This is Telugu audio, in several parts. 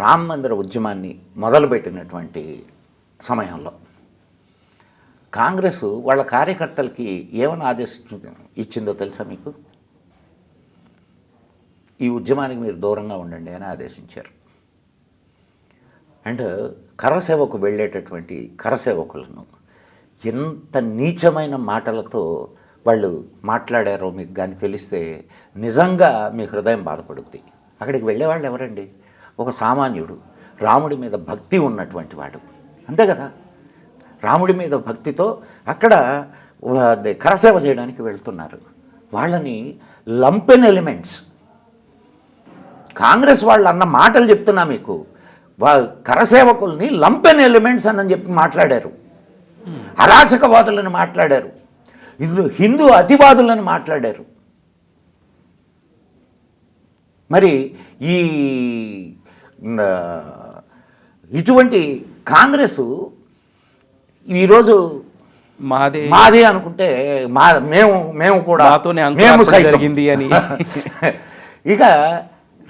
రామ మందిర ఉద్యమాన్ని మొదలుపెట్టినటువంటి సమయంలో కాంగ్రెస్ వాళ్ళ కార్యకర్తలకి ఏమని ఆదేశించి ఇచ్చిందో తెలుసా మీకు? ఈ ఉద్యమానికి మీరు దూరంగా ఉండండి అని ఆదేశించారు. అండ్ కరసేవకు వెళ్ళేటటువంటి కరసేవకులను ఎంత నీచమైన మాటలతో వాళ్ళు మాట్లాడారో మీకు కానీ తెలిస్తే నిజంగా మీ హృదయం బాధపడుద్ది. అక్కడికి వెళ్ళేవాళ్ళు ఎవరండి? ఒక సామాన్యుడు రాముడి మీద భక్తి ఉన్నటువంటి వాడు. అంతే కదా? రాముడి మీద భక్తితో అక్కడ కరసేవ చేయడానికి వెళ్తున్నారు. వాళ్ళని లంపెన్ ఎలిమెంట్స్. కాంగ్రెస్ వాళ్ళు అన్న మాటలు చెప్తున్నా మీకు. వా కరసేవకుల్ని లంపెన్ ఎలిమెంట్స్ అని చెప్పి మాట్లాడారు. అరాచకవాదులను మాట్లాడారు. హిందూ హిందూ అతివాదులను మాట్లాడారు. మరి ఈ ఇటువంటి కాంగ్రెస్ ఈరోజు మాదే మాది అనుకుంటే మా మేము మేము కూడా మేము. జరిగింది అని. ఇక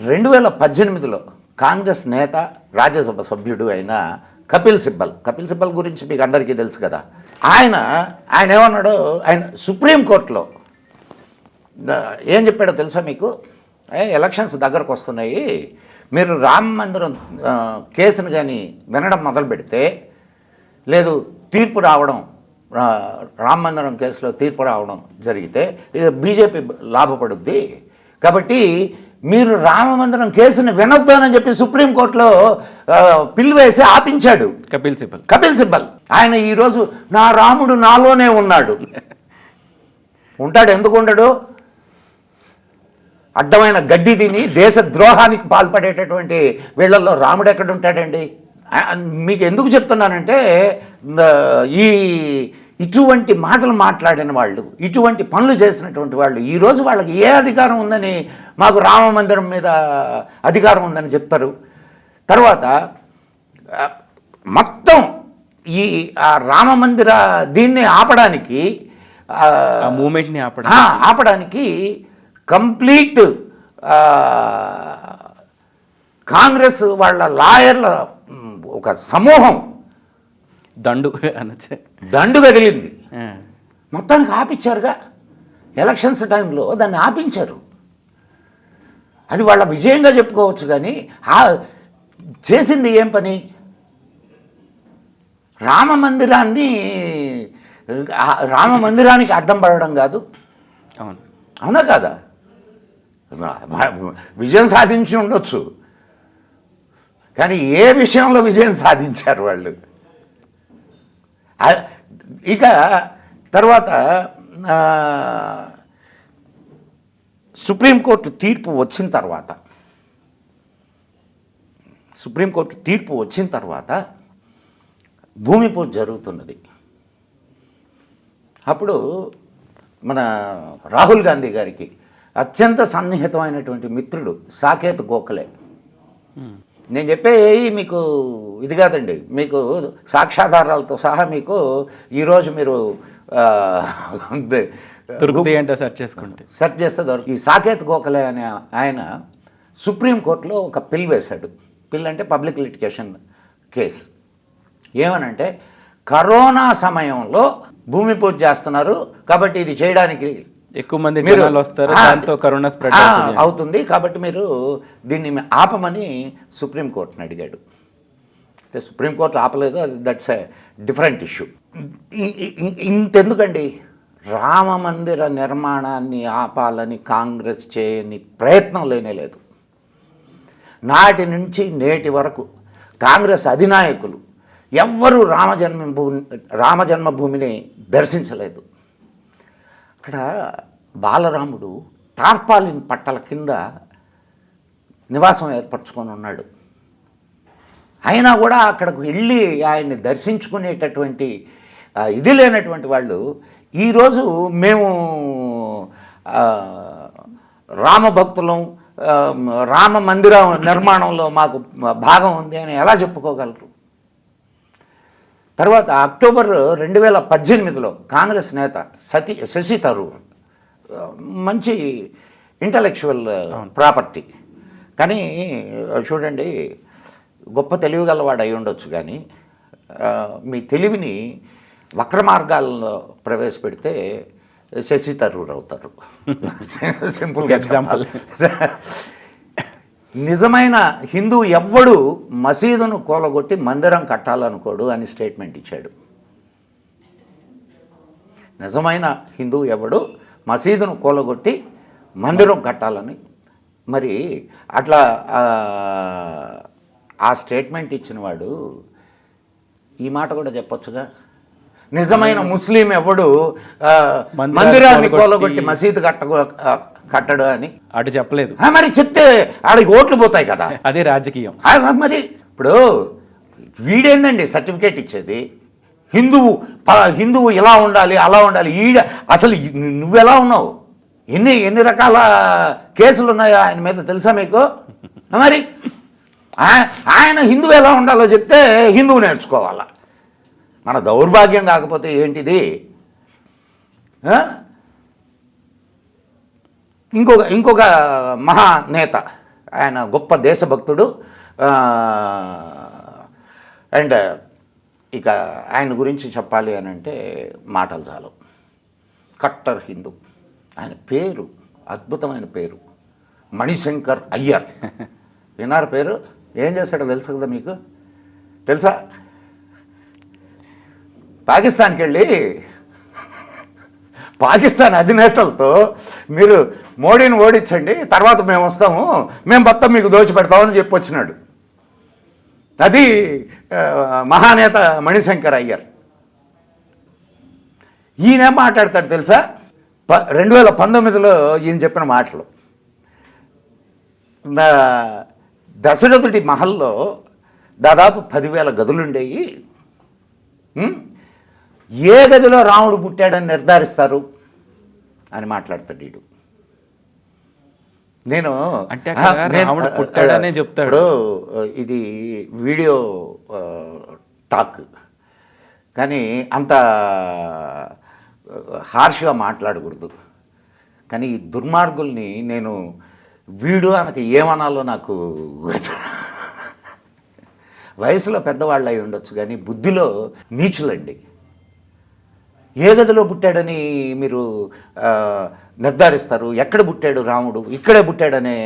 రెండు వేల పద్దెనిమిదిలో కాంగ్రెస్ నేత రాజ్యసభ సభ్యుడు అయిన కపిల్ సిబ్బల్. కపిల్ సిబ్బల్ గురించి మీకు అందరికీ తెలుసు కదా. ఆయన ఆయన ఏమన్నాడు? ఆయన సుప్రీంకోర్టులో ఏం చెప్పాడో తెలుసా మీకు? ఎలక్షన్స్ దగ్గరకు వస్తున్నాయి. మీరు రామ మందిరం కేసును కానీ వినడం మొదలు పెడితే లేదు తీర్పు రావడం రామ మందిరం కేసులో తీర్పు రావడం జరిగితే ఇది బీజేపీ లాభపడుద్ది. కాబట్టి మీరు రామ మందిరం కేసుని వినొద్దు అని చెప్పి సుప్రీంకోర్టులో పిల్లు వేసి ఆపించాడు. కపిల్ సిబల్ కపిల్ సిబ్బల్. ఆయన ఈరోజు నా రాముడు నాలోనే ఉన్నాడు. ఉంటాడు ఎందుకు ఉండడు? అడ్డమైన గడ్డి తిని దేశ ద్రోహానికి పాల్పడేటటువంటి వీళ్ళల్లో రాముడు ఎక్కడ ఉంటాడండి ఆ, మీకు ఎందుకు చెప్తున్నానంటే ఈ ఇటువంటి మాటలు మాట్లాడిన వాళ్ళు ఇటువంటి పనులు చేసినటువంటి వాళ్ళు ఈరోజు వాళ్ళకి ఏ అధికారం ఉందని మాకు రామ మందిరం మీద అధికారం ఉందని చెప్తారు. తర్వాత మొత్తం ఈ ఆ రామ మందిర దీన్ని ఆపడానికి ఆ, ఆ మూమెంట్ని ఆపడం ఆ, ఆపడానికి కంప్లీట్ కాంగ్రెస్ వాళ్ళ లాయర్ల ఒక సమూహం. దండు అనొచ్చే. దండు కదిలింది. మొత్తానికి ఆపించారుగా ఎలక్షన్స్ టైంలో దాన్ని ఆపించారు. అది వాళ్ళ విజయంగా చెప్పుకోవచ్చు కానీ ఆ చేసింది ఏం పని? రామ మందిరాన్ని రామ మందిరానికి అడ్డం పడడం కాదు. అవును. అవునా కాదా? విజయం సాధించి ఉండొచ్చు. కానీ ఏ విషయంలో విజయం సాధించారు వాళ్ళు? ఇక తర్వాత సుప్రీంకోర్టు తీర్పు వచ్చిన తర్వాత సుప్రీంకోర్టు తీర్పు వచ్చిన తర్వాత భూమి పూజ జరుగుతున్నది. అప్పుడు మన రాహుల్ గాంధీ గారికి అత్యంత సన్నిహితమైనటువంటి మిత్రుడు సాకేత్ గోఖలే. నేను చెప్పే మీకు ఇది కాదండి. మీకు సాక్ష్యాధారాలతో సహా మీకు ఈరోజు మీరు దొరుకుతాయి అంటే సెర్చ్ చేసుకుంటే. సెర్చ్ చేస్తే దొరక ఈ సాకేత్ గోఖలే అనే ఆయన సుప్రీంకోర్టులో ఒక పిల్ వేశాడు. పిల్ అంటే పబ్లిక్ లిటికేషన్ కేస్. ఏమనంటే కరోనా సమయంలో భూమి పూజ చేస్తున్నారు కాబట్టి ఇది చేయడానికి ఎక్కువ మంది జనాలు వస్తారు దాంతో కరోనా స్ప్రెడ్ అవుతుంది కాబట్టి మీరు దీన్ని ఆపమని సుప్రీంకోర్టుని అడిగాడు. అయితే సుప్రీంకోర్టు ఆపలేదు అది దట్స్ ఎ డిఫరెంట్ ఇష్యూ ఇంతెందుకండి? రామ మందిర నిర్మాణాన్ని ఆపాలని కాంగ్రెస్ చేయని ప్రయత్నం లేనే లేదు. నాటి నుంచి నేటి వరకు కాంగ్రెస్ అధినాయకులు ఎవ్వరూ రామ జన్మభూమి రామ జన్మభూమిని దర్శించలేదు. అక్కడ బాలరాముడు టార్పాలిన్ పట్టల కింద నివాసం ఏర్పరచుకొని ఉన్నాడు. అయినా కూడా అక్కడికి వెళ్ళి ఆయన్ని దర్శించుకునేటటువంటి ఇది లేనటువంటి వాళ్ళు ఈరోజు మేము రామభక్తులం రామ మందిరం నిర్మాణంలో మాకు భాగం ఉంది అని ఎలా చెప్పుకోగలరు? తర్వాత అక్టోబర్ రెండు వేల పద్దెనిమిదిలో కాంగ్రెస్ నేత సతీ శశి తరూర్ మంచి ఇంటలెక్చువల్ ప్రాపర్టీ కానీ చూడండి గొప్ప తెలివి గలవాడు అయి ఉండొచ్చు కానీ మీ తెలివిని వక్ర మార్గాల్లో ప్రవేశపెడితే శశి తరూర్ అవుతారు. సింపుల్గా Example. నిజమైన హిందూ ఎవ్వడు మసీదును కూలగొట్టి మందిరం కట్టాలనుకోడు అని స్టేట్మెంట్ ఇచ్చాడు. నిజమైన హిందూ ఎవడు మసీదును కూలగొట్టి మందిరం కట్టాలని మరి అట్లా ఆ, స్టేట్మెంట్ ఇచ్చిన వాడు ఈ మాట కూడా చెప్పొచ్చుగా? నిజమైన ముస్లిం ఎవడు మందిరాన్ని కూలగొట్టి మసీదు కట్ట కట్టడు అని. అటు చెప్పలేదు. మరి చెప్తే ఆడికి ఓట్లు పోతాయి కదా. అదే రాజకీయం. మరి ఇప్పుడు వీడేందండి సర్టిఫికేట్ ఇచ్చేది? హిందువు ప- హిందువు ఇలా ఉండాలి అలా ఉండాలి. ఈడ అసలు నువ్వెలా ఉన్నావు? ఎన్ని ఎన్ని రకాల కేసులు ఉన్నాయో ఆయన మీద తెలుసా మీకు? మరి? ఆయన హిందువు ఎలా ఉండాలో చెప్తే హిందువు నేర్చుకోవాలా. మన దౌర్భాగ్యం కాకపోతే ఏంటిది? ఇంకొక ఇంకొక మహానేత ఆయన గొప్ప దేశభక్తుడు. అండ్ ఇక ఆయన గురించి చెప్పాలి అని అంటే మాటలు చాలు. కట్టర్ హిందూ. ఆయన పేరు అద్భుతమైన పేరు. మణిశంకర్ అయ్యర్. విన్నారు పేరు? ఏం చేశాడో తెలుసు కదా మీకు? తెలుసా? పాకిస్తాన్కి వెళ్ళి పాకిస్తాన్ అధినేతలతో మీరు మోడీని ఓడించండి తర్వాత మేము వస్తాము మేము మొత్తం మీకు దోచిపెడతామని చెప్పి వచ్చినాడు. అది మహానేత మణిశంకర్ అయ్యర్. ఈయనేం మాట్లాడతాడు తెలుసా? ప రెండు వేల పంతొమ్మిదిలో ఈయన చెప్పిన మాటలు. దశరథుడి మహల్లో దాదాపు పదివేల గదులుండేవి ఏ గదిలో రాముడు పుట్టాడని నిర్ధారిస్తారు? అని మాట్లాడతాడు వీడు నేను అంటే రాముడు పుట్టాడనే చెప్తాడు. ఇది వీడియో టాక్. కానీ అంత హార్ష్గా మాట్లాడకూడదు. కానీ ఈ దుర్మార్గుల్ని నేను వీడు అనక ఏమనాలో నాకు వయసులో పెద్దవాళ్ళు అయి ఉండొచ్చు కానీ బుద్ధిలో నీచులండి. ఏ గదిలో పుట్టాడని మీరు నిర్ధారిస్తారు? ఎక్కడ పుట్టాడు రాముడు? ఇక్కడే పుట్టాడనే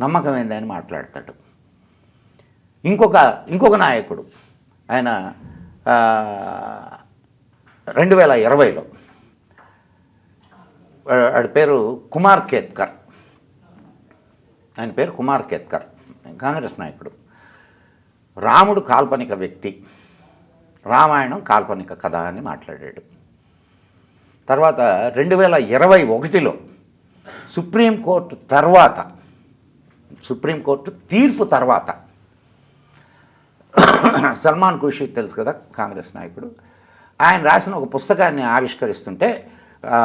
నమ్మకం ఏందని మాట్లాడతాడు. ఇంకొక ఇంకొక నాయకుడు. ఆయన రెండు వేల ఇరవైలో. వాడి పేరు కుమార్ కేత్కర్. ఆయన పేరు కుమార్ కేత్కర్. కాంగ్రెస్ నాయకుడు. రాముడు కాల్పనిక వ్యక్తి. రామాయణం కాల్పనిక కథ అని మాట్లాడాడు. తర్వాత రెండు వేల ఇరవై ఒకటిలో సుప్రీంకోర్టు తర్వాత సుప్రీంకోర్టు తీర్పు తర్వాత సల్మాన్ ఖుషీ తెలుసు కదా కాంగ్రెస్ నాయకుడు ఆయన రాసిన ఒక పుస్తకాన్ని ఆవిష్కరిస్తుంటే ఆ,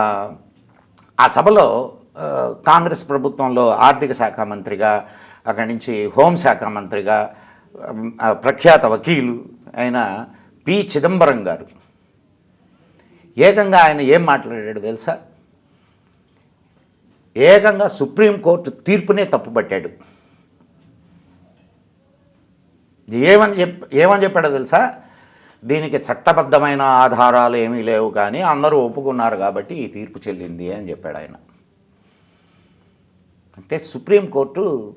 సభలో కాంగ్రెస్ ప్రభుత్వంలో ఆర్థిక శాఖ మంత్రిగా అక్కడి నుంచి హోంశాఖ మంత్రిగా ప్రఖ్యాత వకీలు అయిన పి చిదంబరం గారు ఏకంగా ఆయన ఏం మాట్లాడాడు తెలుసా? ఏకంగా సుప్రీంకోర్టు తీర్పునే తప్పుపట్టాడు. ఏమని చెప్ ఏమని చెప్పాడో తెలుసా? దీనికి చట్టబద్ధమైన ఆధారాలు ఏమీ లేవు కానీ అందరూ ఒప్పుకున్నారు కాబట్టి ఈ తీర్పు చెల్లింది అని చెప్పాడు ఆయన. అంటే సుప్రీంకోర్టు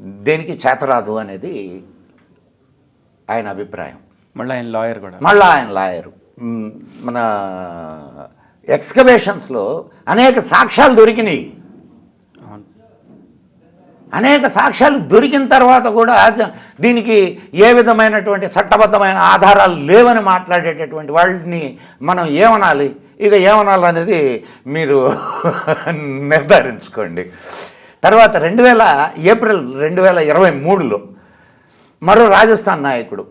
దేనికి చేతరాదు అనేది ఆయన అభిప్రాయం. మళ్ళీ ఆయన లాయర్ కూడా. మళ్ళా ఆయన లాయరు. మన ఎక్స్కవేషన్స్లో అనేక సాక్ష్యాలు దొరికినాయి. అనేక సాక్ష్యాలు దొరికిన తర్వాత కూడా దీనికి ఏ విధమైనటువంటి చట్టబద్ధమైన ఆధారాలు లేవని మాట్లాడేటటువంటి వాళ్ళని మనం ఏమనాలి? ఇక ఏమనాలనేది మీరు నిర్ధారించుకోండి. తర్వాత రెండు వేల ఏప్రిల్ రెండు వేల ఇరవై మూడులో మరో రాజస్థాన్ నాయకుడు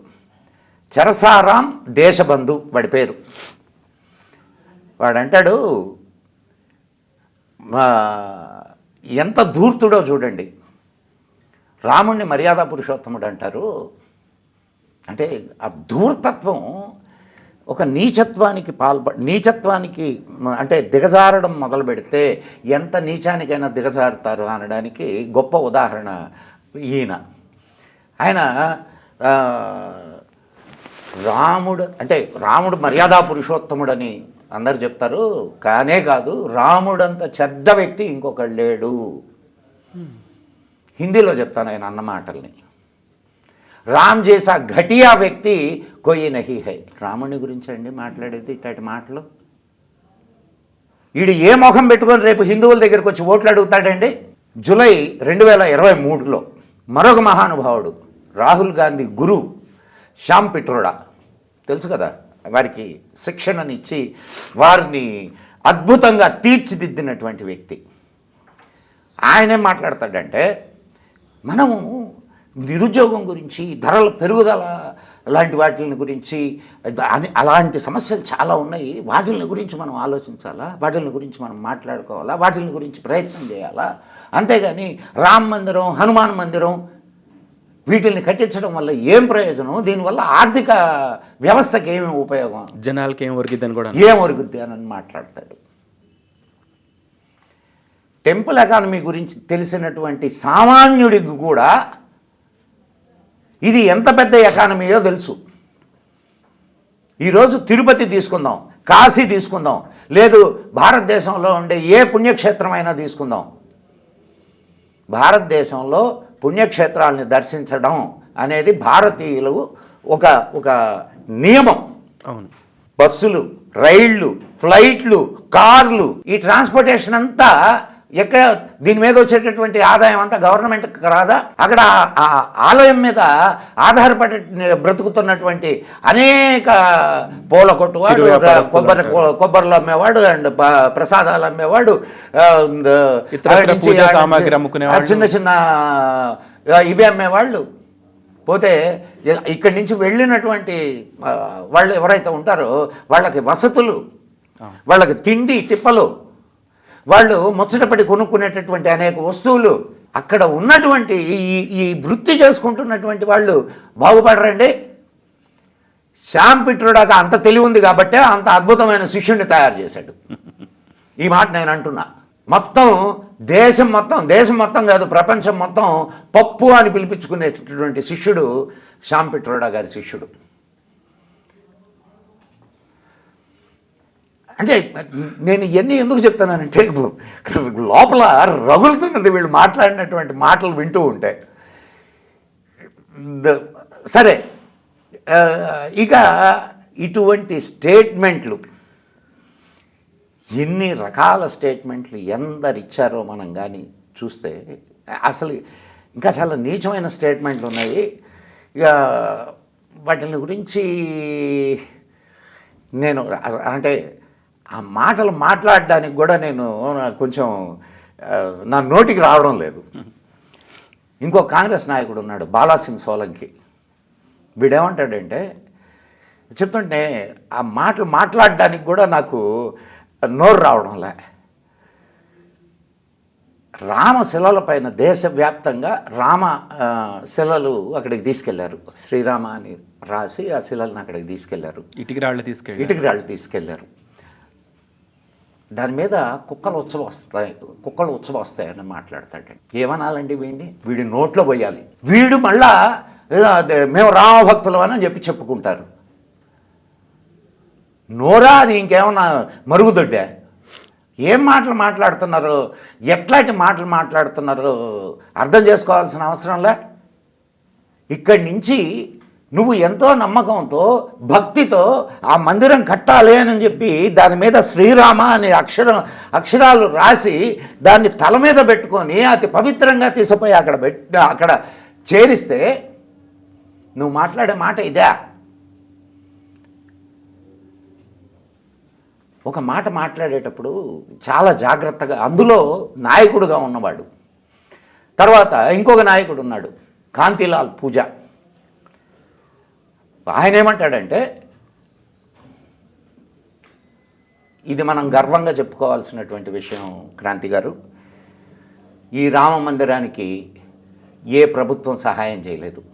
చరసారాం దేశబంధు వాడి పేరు. వాడంటాడు ఎంత ధూర్తుడో చూడండి. రాముణ్ణి మర్యాద పురుషోత్తముడు అంటారు. అంటే ఆ ధూర్తత్వం ఒక నీచత్వానికి పాల్ప నీచత్వానికి అంటే దిగజారడం మొదలు పెడితే ఎంత నీచానికైనా దిగజారుతారు అనడానికి గొప్ప ఉదాహరణ ఈయన. ఆయన రాముడు అంటే రాముడు మర్యాదా పురుషోత్తముడని అందరు చెప్తారు కానే కాదు రాముడంత చెడ్డ వ్యక్తి ఇంకొకడు లేడు. హిందీలో చెప్తాను ఆయన అన్న మాటల్ని. రామ్ చేసా ఘటియా వ్యక్తి కొయ్యి నహి హై. రాముని గురించి అండి మాట్లాడేది ఇట్లాంటి మాటలు? వీడు ఏ మొహం పెట్టుకొని రేపు హిందువుల దగ్గరికి వచ్చి ఓట్లు అడుగుతాడండి? జూలై రెండు వేల ఇరవై మూడులో మరొక మహానుభావుడు రాహుల్ గాంధీ గురువు శ్యామ్ పిట్రోడా. తెలుసు కదా? వారికి శిక్షణనిచ్చి వారిని అద్భుతంగా తీర్చిదిద్దినటువంటి వ్యక్తి. ఆయనేం మాట్లాడతాడంటే మనము నిరుద్యోగం గురించి ధరల పెరుగుదల లాంటి వాటిని గురించి అది అలాంటి సమస్యలు చాలా ఉన్నాయి. వాటిని గురించి మనం ఆలోచించాలా? వాటిని గురించి మనం మాట్లాడుకోవాలా? వాటిని గురించి ప్రయత్నం చేయాలా? అంతేగాని రామ్ మందిరం హనుమాన్ మందిరం వీటిని కట్టించడం వల్ల ఏం ప్రయోజనం? దీనివల్ల ఆర్థిక వ్యవస్థకి ఏమి ఉపయోగం? జనాలకి ఏం ఒరిగిద్దని కూడా ఏం ఒరుగుద్ది అని మాట్లాడతాడు. టెంపుల్ ఎకానమీ గురించి తెలిసినటువంటి సామాన్యుడికి కూడా ఇది ఎంత పెద్ద ఎకానమీయో తెలుసు. ఈరోజు తిరుపతి తీసుకుందాం కాశీ తీసుకుందాం లేదు భారతదేశంలో ఉండే ఏ పుణ్యక్షేత్రమైనా తీసుకుందాం. భారతదేశంలో పుణ్యక్షేత్రాలని దర్శించడం అనేది భారతీయులు ఒక ఒక నియమం. అవును. బస్సులు రైళ్ళు ఫ్లైట్లు కార్లు ఈ ట్రాన్స్పోర్టేషన్ అంతా ఎక్కడ దీని మీద వచ్చేటటువంటి ఆదాయం అంతా గవర్నమెంట్ రాదా అక్కడ ఆ ఆలయం మీద ఆధారపడి బ్రతుకుతున్నటువంటి అనేక పూల కొట్టువాడు కొబ్బరి. కొబ్బరిలు అమ్మేవాడు అండ్ ప్రసాదాలు అమ్మేవాడు. చిన్న చిన్న ఇవి అమ్మేవాళ్ళు పోతే ఇక్కడి నుంచి వెళ్ళినటువంటి వాళ్ళు ఎవరైతే ఉంటారో వాళ్ళకి వసతులు వాళ్ళకి తిండి తిప్పలు వాళ్ళు ముచ్చటపడి కొనుక్కునేటటువంటి అనేక వస్తువులు అక్కడ ఉన్నటువంటి ఈ ఈ వృత్తి చేసుకుంటున్నటువంటి వాళ్ళు బాగుపడరండి. శ్యామ్ పిట్రుడాక అంత తెలివి ఉంది కాబట్టే అంత అద్భుతమైన శిష్యుడిని తయారు చేశాడు. ఈ మాట నేను అంటున్నా. మొత్తం దేశం మొత్తం దేశం మొత్తం కాదు ప్రపంచం మొత్తం పప్పు అని పిలిపించుకునేటటువంటి శిష్యుడు శ్యామ్ పిట్రోడా గారి శిష్యుడు. అంటే నేను ఇవన్నీ ఎందుకు చెప్తానంటే లోపల రగులుతున్నది వీళ్ళు మాట్లాడినటువంటి మాటలు వింటూ ఉంటాయి ద- సరే ఇక ఇటువంటి స్టేట్మెంట్లు ఎన్ని రకాల స్టేట్మెంట్లు ఎందరు ఇచ్చారో మనం కానీ చూస్తే అసలు ఇంకా చాలా నీచమైన స్టేట్మెంట్లు ఉన్నాయి. ఇక వాటిని గురించి నేను అంటే ఆ మాటలు మాట్లాడడానికి కూడా నేను కొంచెం నా నోటికి రావడం లేదు. ఇంకో కాంగ్రెస్ నాయకుడు ఉన్నాడు బాలాసింగ్ సోలంకి. వీడేమంటాడంటే చెప్తుంటే ఆ మాటలు మాట్లాడడానికి కూడా నాకు నోరు రావడంలే రామ శిలల పైన దేశవ్యాప్తంగా రామ శిలలు అక్కడికి తీసుకెళ్ళారు. శ్రీరామ అని రాసి ఆ శిలలను అక్కడికి తీసుకెళ్ళారు. ఇటుకి రాళ్ళు తీసుకెళ్ళి ఇటుక రాళ్ళు తీసుకెళ్ళారు. దాని మీద కుక్కల ఉత్సవం వస్తాయి కుక్కలు ఉత్సవం వస్తాయని మాట్లాడతాడండి. ఏమనాలండి వీడిని? వీడి నోట్లో పోయాలి. వీడు మళ్ళా మేము రామభక్తులం అని చెప్పి చెప్పుకుంటారు. నోరా అది ఇంకేమన్నా మరుగుదొడ్డా? ఏం మాటలు మాట్లాడుతున్నారు? ఎట్లాంటి మాటలు మాట్లాడుతున్నారు? అర్థం చేసుకోవాల్సిన అవసరంలే ఇక్కడి నుంచి నువ్వు ఎంతో నమ్మకంతో భక్తితో ఆ మందిరం కట్టాలి అని చెప్పి దాని మీద శ్రీరామ అనే అక్షరం అక్షరాలు రాసి దాన్ని తల మీద పెట్టుకొని అతి పవిత్రంగా తీసిపోయి అక్కడ పెట్టి అక్కడ చేరిస్తే నువ్వు మాట్లాడే మాట ఇదే. ఒక మాట మాట్లాడేటప్పుడు చాలా జాగ్రత్తగా అందులో నాయకుడుగా ఉన్నవాడు. తర్వాత ఇంకొక నాయకుడు ఉన్నాడు కాంతిలాల్ పూజ. ఆయన ఏమంటాడంటే ఇది మనం గర్వంగా చెప్పుకోవాల్సినటువంటి విషయం క్రాంతి గారు. ఈ రామ మందిరానికి ఏ ప్రభుత్వం సహాయం చేయలేదు.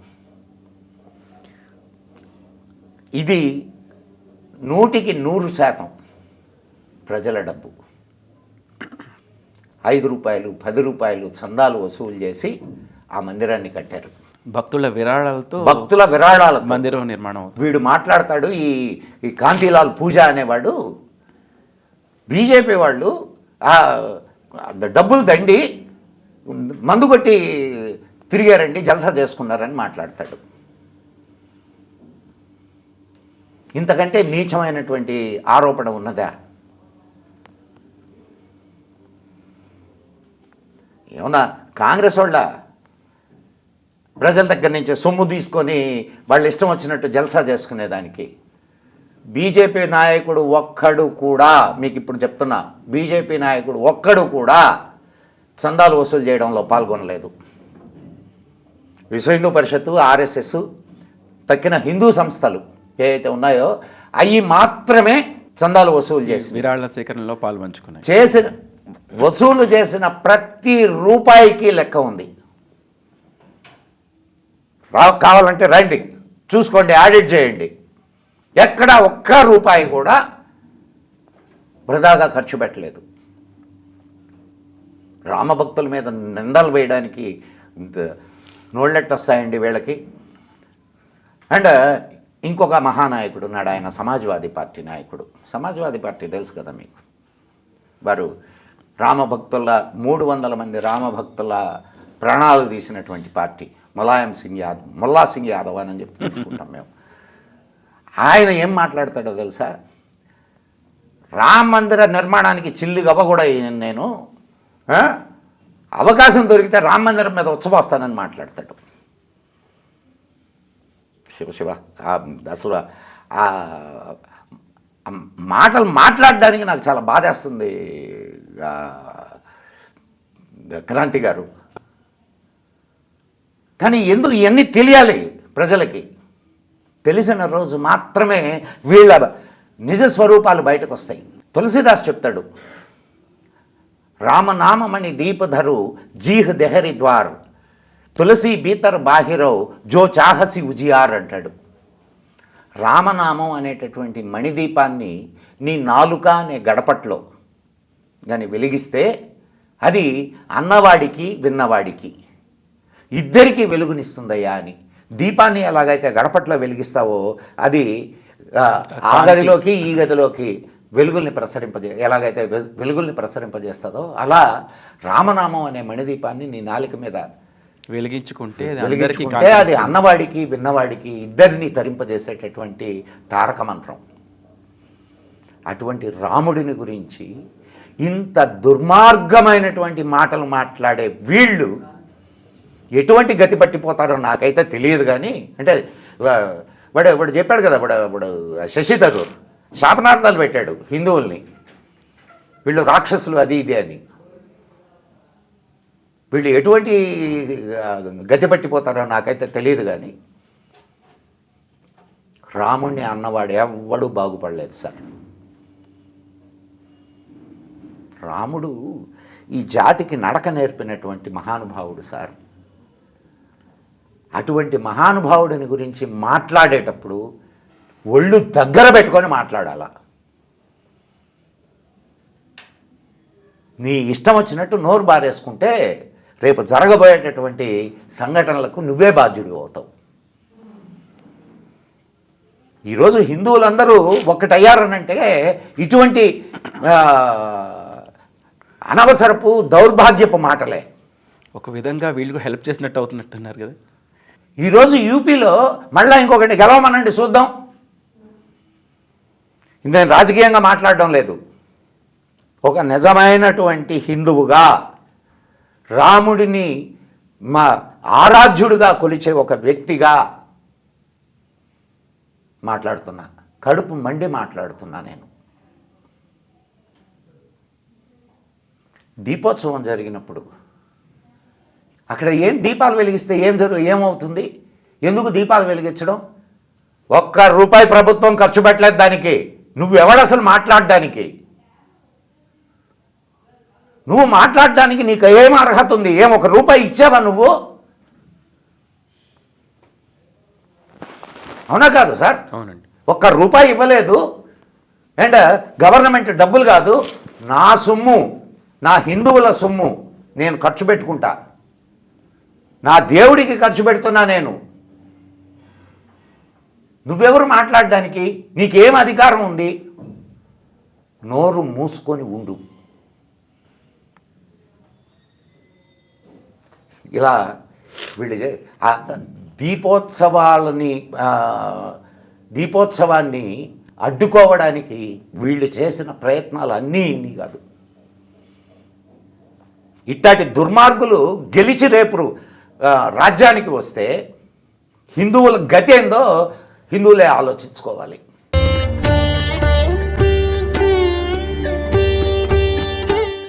ఇది నూటికి నూరు శాతం ప్రజల డబ్బు. ఐదు రూపాయలు పది రూపాయలు చందాలు వసూలు చేసి ఆ మందిరాన్ని కట్టారు. భక్తుల విరాళాలతో భక్తుల విరాళాల మందిరం నిర్మాణం వీడు మాట్లాడతాడు ఈ ఈ కాంతిలాల్ పూజ అనేవాడు బీజేపీ వాళ్ళు డబ్బులు దండి మందు కొట్టి తిరిగారండి జల్సా చేసుకున్నారని మాట్లాడతాడు. ఇంతకంటే నీచమైనటువంటి ఆరోపణ ఉన్నదా? ఏమన్నా కాంగ్రెస్ వాళ్ళ ప్రజల దగ్గర నుంచి సొమ్ము తీసుకొని వాళ్ళు ఇష్టం వచ్చినట్టు జల్సా చేసుకునేదానికి. బీజేపీ నాయకుడు ఒక్కడు కూడా మీకు ఇప్పుడు చెప్తున్నా బీజేపీ నాయకుడు ఒక్కడు కూడా చందాలు వసూలు చేయడంలో పాల్గొనలేదు. విశ్వ హిందూ పరిషత్తు ఆర్ఎస్ఎస్ తక్కిన హిందూ సంస్థలు ఏవైతే ఉన్నాయో అవి మాత్రమే చందాలు వసూలు చేసి విరాళ సేకరణలో పాల్పంచుకున్నాయి. చేసిన వసూలు చేసిన ప్రతి రూపాయికి లెక్క ఉంది. రా కావాలంటే రండి చూసుకోండి ఆడిట్ చేయండి. ఎక్కడ ఒక్క రూపాయి కూడా వృధాగా ఖర్చు పెట్టలేదు. రామభక్తుల మీద నిందలు వేయడానికి ఇంత వస్తాయండి వీళ్ళకి. అండ్ ఇంకొక మహానాయకుడు ఉన్నాడు ఆయన సమాజ్వాదీ పార్టీ నాయకుడు. సమాజ్వాదీ పార్టీ తెలుసు కదా మీకు. వారు రామభక్తుల మూడు వందల మంది రామభక్తుల ప్రాణాలు తీసినటువంటి పార్టీ. ములాయం సింగ్ యాదవ్ ముల్లా సింగ్ యాదవ్ అని చెప్పి పిలుచుకుంటాం మేము. ఆయన ఏం మాట్లాడతాడో తెలుసా? రామ మందిర నిర్మాణానికి చిల్లి గవ్వ కూడా నేను అవకాశం దొరికితే రామ మందిరం మీద ఉత్సవస్తానని మాట్లాడతాడు. శివ శివ అసలు ఆ మాటలు మాట్లాడడానికి నాకు చాలా బాధేస్తుంది క్రాంతి గారు. కానీ ఎందుకు ఇవన్నీ తెలియాలి ప్రజలకి? తెలిసిన రోజు మాత్రమే వీళ్ళ నిజ స్వరూపాలు బయటకు వస్తాయి తులసిదాస్ చెప్తాడు రామనామమణి దీపధరు జీహ్ దెహరి ద్వార్ తులసి బీతర్ బాహిరౌ జో చాహసి ఉజియార్ అంటాడు. రామనామం అనేటటువంటి మణిదీపాన్ని నీ నాలుక అనే గడపట్లో కానీ వెలిగిస్తే అది అన్నవాడికి విన్నవాడికి. ఇద్దరికీ వెలుగునిస్తుందయ్యా అని. దీపాన్ని ఎలాగైతే గడపట్లో వెలిగిస్తావో అది ఆ, గదిలోకి ఈ గదిలోకి వెలుగుల్ని ప్రసరింపజే ఎలాగైతే వెలుగుల్ని ప్రసరింపజేస్తుందో అలా రామనామం అనే మణిదీపాన్ని నీ నాలిక మీద వెలిగించుకుంటే వెలిగించుకుంటే అది అన్నవాడికి విన్నవాడికి ఇద్దరిని తరింపజేసేటటువంటి తారక మంత్రం అటువంటి రాముడిని గురించి ఇంత దుర్మార్గమైనటువంటి మాటలు మాట్లాడే వీళ్ళు ఎటువంటి గతి పట్టిపోతాడో నాకైతే తెలియదు కానీ అంటే వాడు వాడు చెప్పాడు కదా వాడు వాడు శశి థరూర్ శాపనార్థాలు పెట్టాడు హిందువుల్ని. వీళ్ళు రాక్షసులు అది ఇది అని. వీళ్ళు ఎటువంటి గతి పట్టిపోతారో నాకైతే తెలియదు కానీ రాముణ్ణి అన్నవాడు ఎవ్వడు బాగుపడలేదు సార్. రాముడు ఈ జాతికి నడక నేర్పినటువంటి మహానుభావుడు సార్. అటువంటి మహానుభావుడిని గురించి మాట్లాడేటప్పుడు ఒళ్ళు దగ్గర పెట్టుకొని మాట్లాడాల. నీ ఇష్టం వచ్చినట్టు నోరు బారేసుకుంటే రేపు జరగబోయేటటువంటి సంఘటనలకు నువ్వే బాధ్యుడు అవుతావు. ఈరోజు హిందువులందరూ ఒక్కటయ్యారనంటే ఇటువంటి అనవసరపు దౌర్భాగ్యపు మాటలే. ఒక విధంగా వీళ్ళు హెల్ప్ చేసినట్టు అవుతున్నట్టున్నారు కదా. ఈరోజు యూపీలో మళ్ళీ ఇంకొకటి గెలవమనండి చూద్దాం. నేను రాజకీయంగా మాట్లాడడం లేదు. ఒక నిజమైనటువంటి హిందువుగా రాముడిని మా ఆరాధ్యుడిగా కొలిచే ఒక వ్యక్తిగా మాట్లాడుతున్నా. కడుపు మండి మాట్లాడుతున్నా నేను. దీపోత్సవం జరిగినప్పుడు అక్కడ ఏం దీపాలు వెలిగిస్తే ఏం జరుగు ఏమవుతుంది? ఎందుకు దీపాలు వెలిగించడం? ఒక్క రూపాయి ప్రభుత్వం ఖర్చు పెట్టలేదు దానికి. నువ్వు ఎవడు అసలు మాట్లాడడానికి? నువ్వు మాట్లాడడానికి నీకు ఏం అర్హత ఉంది? ఏం ఒక రూపాయి ఇచ్చావా నువ్వు? అవునా కాదు సార్? అవునండి. ఒక్క రూపాయి ఇవ్వలేదు. అండ్ గవర్నమెంట్ డబ్బులు కాదు నా సొమ్ము నా హిందువుల సొమ్ము నేను ఖర్చు పెట్టుకుంటా. నా దేవుడికి ఖర్చు పెడుతున్నా నేను. నువ్వెవరు మాట్లాడడానికి? నీకేం అధికారం ఉంది? నోరు మూసుకొని ఉండు. ఇలా వీళ్ళు ఆ దీపోత్సవాలని దీపోత్సవాన్ని అడ్డుకోవడానికి వీళ్ళు చేసిన ప్రయత్నాలు అన్నీ ఇన్ని కాదు. ఇట్లాంటి దుర్మార్గులు గెలిచి రేపు రాజ్యానికి వస్తే హిందువుల గతి ఏందో హిందువులే ఆలోచించుకోవాలి.